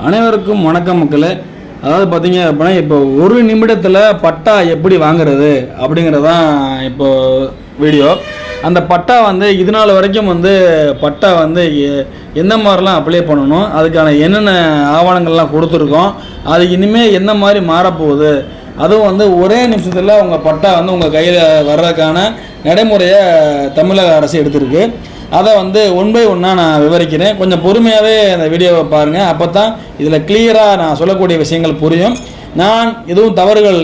அனைவருக்கும் வணக்கம் மக்களே. அதாவது பார்த்தீங்க அப்படின்னா இப்போ ஒரு நிமிடத்தில் பட்டா எப்படி வாங்குறது அப்படிங்கிறதான் இப்போ வீடியோ. அந்த பட்டா வந்து இது நாள் வரைக்கும் வந்து பட்டா வந்து எ- எந்த மாதிரிலாம் அப்ளை பண்ணணும் அதுக்கான என்னென்ன ஆவணங்கள்லாம் கொடுத்துருக்கோம் அது இனிமேல் என்ன மாதிரி மாறப்போகுது அதுவும் வந்து ஒரே நிமிஷத்தில் உங்கள் பட்டா வந்து உங்கள் கையில் வர்றதுக்கான நடைமுறையை தமிழக அரசு எடுத்திருக்கு. அதை வந்து ஒன் பை ஒன்னாக நான் விவரிக்கிறேன். கொஞ்சம் பொறுமையாகவே அந்த வீடியோவை பாருங்கள் அப்போ தான் இதில் கிளியராக நான் சொல்லக்கூடிய விஷயங்கள் புரியும். நான் எதுவும் தவறுகள்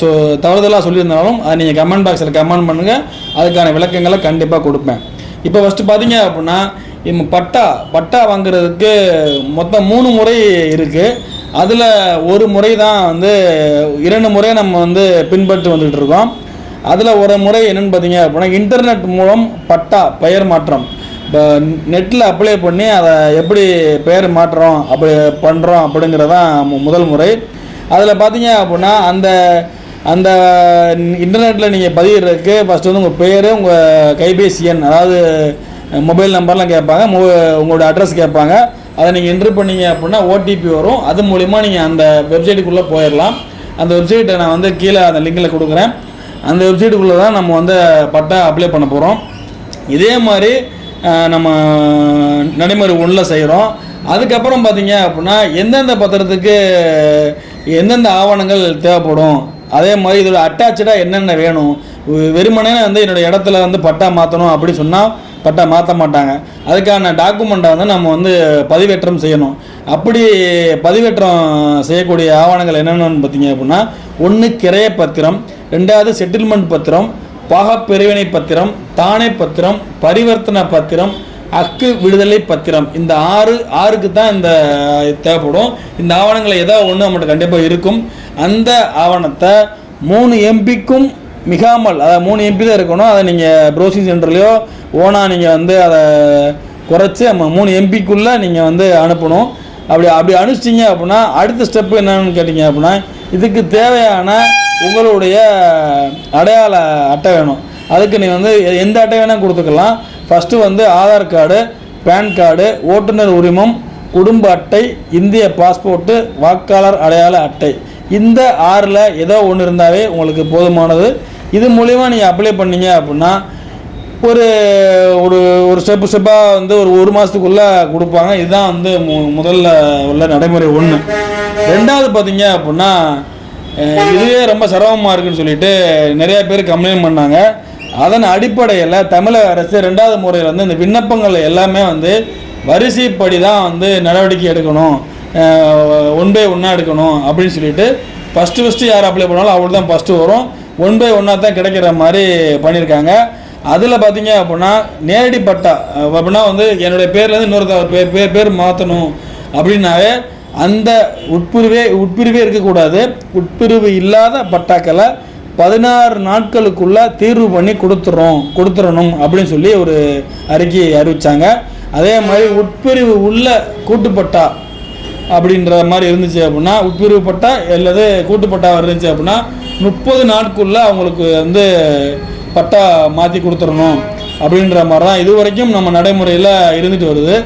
சொ தவறுதலாக சொல்லியிருந்தாலும் அதை நீங்கள் கமெண்ட் பாக்ஸில் கமெண்ட் பண்ணுங்கள் அதுக்கான விளக்கங்களை கண்டிப்பாக கொடுப்பேன். இப்போ ஃபஸ்ட்டு பார்த்தீங்க அப்படின்னா பட்டா பட்டா வாங்குறதுக்கு மொத்தம் மூணு முறை இருக்குது அதில் ஒரு முறை தான் வந்து இரண்டு முறை நம்ம வந்து பின்பற்றி வந்துகிட்டு இருக்கோம். அதில் ஒரு முறை என்னென்னு பார்த்தீங்க அப்படின்னா இன்டர்நெட் மூலம் பட்டா பெயர் மாற்றம். இப்போ நெட்டில் அப்ளை பண்ணி அதை எப்படி பெயர் மாற்றுறோம் அப்படி பண்ணுறோம் அப்படிங்கிறதான் முதல் முறை. அதில் பார்த்தீங்க அப்படின்னா அந்த அந்த இன்டர்நெட்டில் நீங்கள் பதிகிறதுக்கு ஃபஸ்ட்டு வந்து உங்கள் பேர் உங்கள் கைபேசி எண் அதாவது மொபைல் நம்பர்லாம் கேட்பாங்க மொ உங்களோட அட்ரஸ் கேட்பாங்க. அதை நீங்கள் என்ட்ரு பண்ணீங்க அப்படின்னா ஓடிபி வரும். அது மூலிமா நீங்கள் அந்த வெப்சைட்டுக்குள்ளே போயிடலாம் அந்த வெப்சைட்டை நான் வந்து கீழே அந்த லிங்கில் கொடுக்குறேன். அந்த வெப்சைட்டுக்குள்ளே தான் நம்ம வந்து பட்டா அப்ளை பண்ண போகிறோம் இதே மாதிரி நம்ம நடைமுறை ஒன்றில் செய்கிறோம் அதுக்கப்புறம் பார்த்தீங்க அப்படின்னா எந்தெந்த பத்திரத்துக்கு எந்தெந்த ஆவணங்கள் தேவைப்படும் அதே மாதிரி இதோட அட்டாச்சாக என்னென்ன வேணும் வெறுமனே வந்து என்னோடய இடத்துல வந்து பட்டா மாற்றணும் அப்படி சொன்னால் பட்டா மாற்ற மாட்டாங்க. அதுக்கான டாக்குமெண்ட்டை வந்து நம்ம வந்து பதிவேற்றம் செய்யணும். அப்படி பதிவேற்றம் செய்யக்கூடிய ஆவணங்கள் என்னென்னு பார்த்தீங்க அப்படின்னா ஒன்று கிரைய பத்திரம் ரெண்டாவது செட்டில்மெண்ட் பத்திரம் பாகப்பிரிவினை பத்திரம் தானே பத்திரம் பரிவர்த்தனை பத்திரம் அக்கு விடுதலை பத்திரம். இந்த ஆறு ஆறுக்கு தான் இந்த தேவைப்படும். இந்த ஆவணங்களை ஏதோ ஒன்று நம்மகிட்ட கண்டிப்பாக இருக்கும். அந்த ஆவணத்தை மூணு எம்பிக்கும் மிகாமல் அதாவது மூணு எம்பி தான் இருக்கணும். அதை நீங்கள் ப்ரௌசிங் சென்டர்லையோ ஓனாக நீங்கள் வந்து அதை குறைச்சி நம்ம மூணு எம்பிக்குள்ளே நீங்கள் வந்து அனுப்பணும். அப்படி அப்படி அனுப்பிச்சிட்டிங்க அப்படின்னா அடுத்த ஸ்டெப்பு என்னன்னு கேட்டிங்க அப்படின்னா இதுக்கு தேவையான உங்களுடைய அடையாள அட்டை வேணும். அதுக்கு நீ வந்து எந்த அட்டை வேணால் கொடுத்துக்கலாம். ஃபஸ்ட்டு வந்து ஆதார் கார்டு பேன் கார்டு ஓட்டுநர் உரிமம் குடும்ப அட்டை இந்திய பாஸ்போர்ட்டு வாக்காளர் அடையாள அட்டை. இந்த ஆறில் ஏதோ ஒன்று இருந்தாவே உங்களுக்கு போதுமானது. இது மூலிமா நீங்கள் அப்ளை பண்ணீங்க அப்படின்னா ஒரு ஒரு ஒரு ஸ்டெப்பு ஸ்டெப்பாக வந்து ஒரு ஒரு மாதத்துக்குள்ளே கொடுப்பாங்க. இதுதான் வந்து மு முதல்ல உள்ள நடைமுறை ஒன்று ரெண்டாவது பார்த்தீங்க அப்படின்னா இதுவே ரொம்ப சிரமமாக இருக்குன்னு சொல்லிட்டு நிறைய பேர் கம்ப்ளைண்ட் பண்ணாங்க. அதன் அடிப்படையில் தமிழக அரசு ரெண்டாவது முறையில் வந்து இந்த விண்ணப்பங்கள் எல்லாமே வந்து வரிசைப்படி தான் வந்து நடவடிக்கை எடுக்கணும். ஒன் பை ஒன்றா எடுக்கணும் அப்படின்னு சொல்லிட்டு ஃபஸ்ட்டு ஃபஸ்ட்டு யார் அப்ளை பண்ணாலும் அவங்களுக்கு தான் ஃபஸ்ட்டு வரும் ஒன் பை ஒன்றா தான் கிடைக்கிற மாதிரி பண்ணியிருக்காங்க. அதில் பார்த்தீங்க அப்படின்னா நேரடி பட்டா அப்படின்னா வந்து என்னுடைய பேர்லேருந்து இன்னொருத்தர் பேர் பேர் பேர் மாற்றணும் அப்படின்னாவே அந்த உட்பிரிவே உட்பிரிவே இருக்கக்கூடாது. உட்பிரிவு இல்லாத பட்டாக்களை பதினாறு நாட்களுக்குள்ளே தீர்வு பண்ணி கொடுத்துறோம் கொடுத்துடணும் அப்படின்னு சொல்லி ஒரு அறிக்கையை அறிவிச்சாங்க. அதே மாதிரி உட்பிரிவு உள்ள கூட்டுப்பட்டா அப்படின்ற மாதிரி இருந்துச்சு அப்படின்னா உட்பிரிவு பட்டா அல்லது கூட்டுப்பட்டா இருந்துச்சு அப்படின்னா முப்பது நாட்குள்ள அவங்களுக்கு வந்து பட்டா மாற்றி கொடுத்துடணும் அப்படின்ற மாதிரி தான் இது வரைக்கும் நம்ம நடைமுறையில் இருந்துட்டு வருது.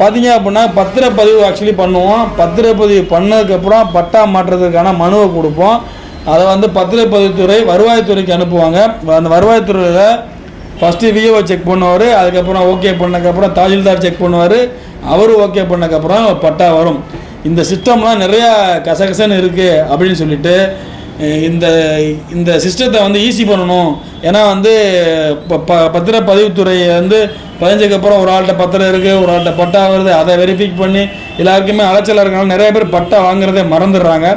பார்த்தீங்க அப்படின்னா பத்திரப்பதிவு ஆக்சுவலி பண்ணுவோம். பத்திரப்பதிவு பண்ணதுக்கப்புறம் பட்டா மாற்றுறதுக்கான மனுவை கொடுப்போம். அதை வந்து பத்திரப்பதிவுத்துறை வருவாய்த்துறைக்கு அனுப்புவாங்க. அந்த வருவாய்த்துறையில் ஃபஸ்ட்டு விஓ செக் பண்ணுவார். அதுக்கப்புறம் ஓகே பண்ணக்கப்புறம் தாசில்தார் செக் பண்ணுவார். அவர் ஓகே பண்ணக்கப்புறம் பட்டா வரும். இந்த சிஸ்டம்லாம் நிறையா கசகசன்னு இருக்குது அப்படின்னு சொல்லிட்டு இந்த இந்த சிஸ்டத்தை வந்து ஈஸி பண்ணணும். ஏன்னா வந்து ப ப பதிவுத்துறையை வந்து பதினஞ்சுக்கப்புறம் ஒரு ஆள்கிட்ட பத்திரம் இருக்குது ஒரு ஆள்கிட்ட பட்டா வருது அதை வெரிஃபை பண்ணி எல்லாருக்குமே அலைச்சலாக இருக்கனால நிறைய பேர் பட்டா வாங்குறதே மறந்துடுறாங்க.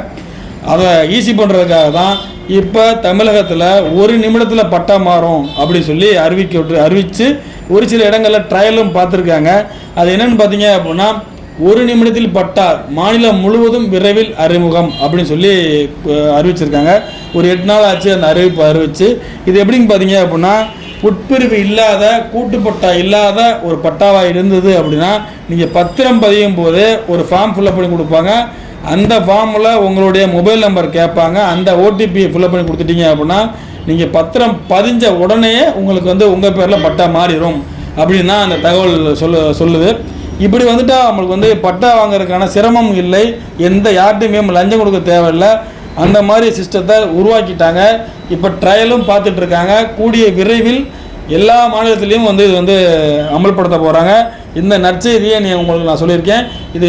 அதை ஈஸி பண்ணுறதுக்காக தான் இப்போ தமிழகத்தில் ஒரு நிமிடத்தில் பட்டா மாறும் அப்படி சொல்லி அறிவிக்க விட்டு அறிவித்து ஒரு சில இடங்களில் ட்ரையலும் பார்த்துருக்காங்க. அது என்னென்னு பார்த்தீங்க அப்படின்னா ஒரு நிமிடத்தில் பட்டா மாநிலம் முழுவதும் விரைவில் அறிமுகம் அப்படின்னு சொல்லி அறிவிச்சிருக்காங்க. ஒரு எட்டு நாள் ஆச்சு அந்த அறிவிப்பு அறிவிச்சு. இது எப்படின்னு பார்த்தீங்க அப்படின்னா உட்பிரிவு இல்லாத கூட்டுப்பட்டா இல்லாத ஒரு பட்டாவாக இருந்தது அப்படின்னா நீங்கள் பத்திரம் பதியும் போது ஒரு ஃபார்ம் ஃபில்லப் பண்ணி கொடுப்பாங்க. அந்த ஃபார்மில் உங்களுடைய மொபைல் நம்பர் கேட்பாங்க. அந்த ஓடிபி ஃபில்லப் பண்ணி கொடுத்துட்டீங்க அப்படின்னா நீங்கள் பத்திரம் பதிஞ்ச உடனே உங்களுக்கு வந்து உங்கள் பேரில் பட்டா மாறிடும் அப்படின்னு அந்த தகவல் சொல்லு சொல்லுது. இப்படி வந்துட்டால் நம்மளுக்கு வந்து பட்டா வாங்குறதுக்கான சிரமம் இல்லை. எந்த யார்ட்டையுமே நம்ம லஞ்சம் கொடுக்க தேவையில்லை. அந்த மாதிரி சிஸ்டத்தை உருவாக்கிட்டாங்க. இப்போ ட்ரையலும் பார்த்துட்ருக்காங்க கூடிய விரைவில் எல்லா மாநிலத்திலையும் வந்து இது வந்து அமல்படுத்த போகிறாங்க இந்த நற்செய்தியை நீ உங்களுக்கு நான் சொல்லியிருக்கேன். இது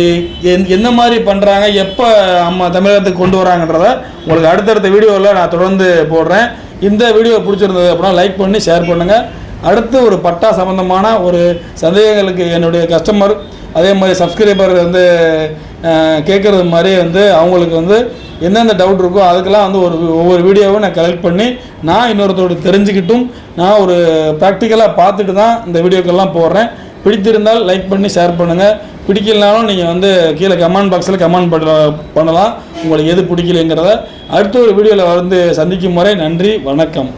எந் எந்த மாதிரி பண்ணுறாங்க எப்போ நம்ம தமிழகத்துக்கு கொண்டு வராங்கன்றத உங்களுக்கு அடுத்தடுத்த வீடியோவில் நான் தொடர்ந்து போடுறேன். இந்த வீடியோ பிடிச்சிருந்தது அப்படின்னா லைக் பண்ணி ஷேர் பண்ணுங்கள் அடுத்து ஒரு பட்டா சம்மந்தமான ஒரு சந்தேகங்களுக்கு என்னுடைய கஸ்டமர் அதே மாதிரி சப்ஸ்கிரைபர் வந்து கேட்குறது மாதிரி வந்து அவங்களுக்கு வந்து எந்தெந்த டவுட் இருக்கோ அதுக்கெல்லாம் வந்து ஒரு ஒவ்வொரு வீடியோவும் நான் கலெக்ட் பண்ணி நான் இன்னொருத்தரோட தெரிஞ்சுக்கிட்டும் நான் ஒரு ப்ராக்டிக்கலாக பார்த்துட்டு தான் இந்த வீடியோக்கெல்லாம் போடுறேன். பிடித்திருந்தால் லைக் பண்ணி ஷேர் பண்ணுங்கள் பிடிக்கலனாலும் நீங்கள் வந்து கீழே கமெண்ட் பாக்ஸில் கமெண்ட் பண்ண பண்ணலாம். உங்களுக்கு எது பிடிக்கலைங்கிறத அடுத்த ஒரு வீடியோவில் வந்து சந்திக்கும் முறை நன்றி வணக்கம்.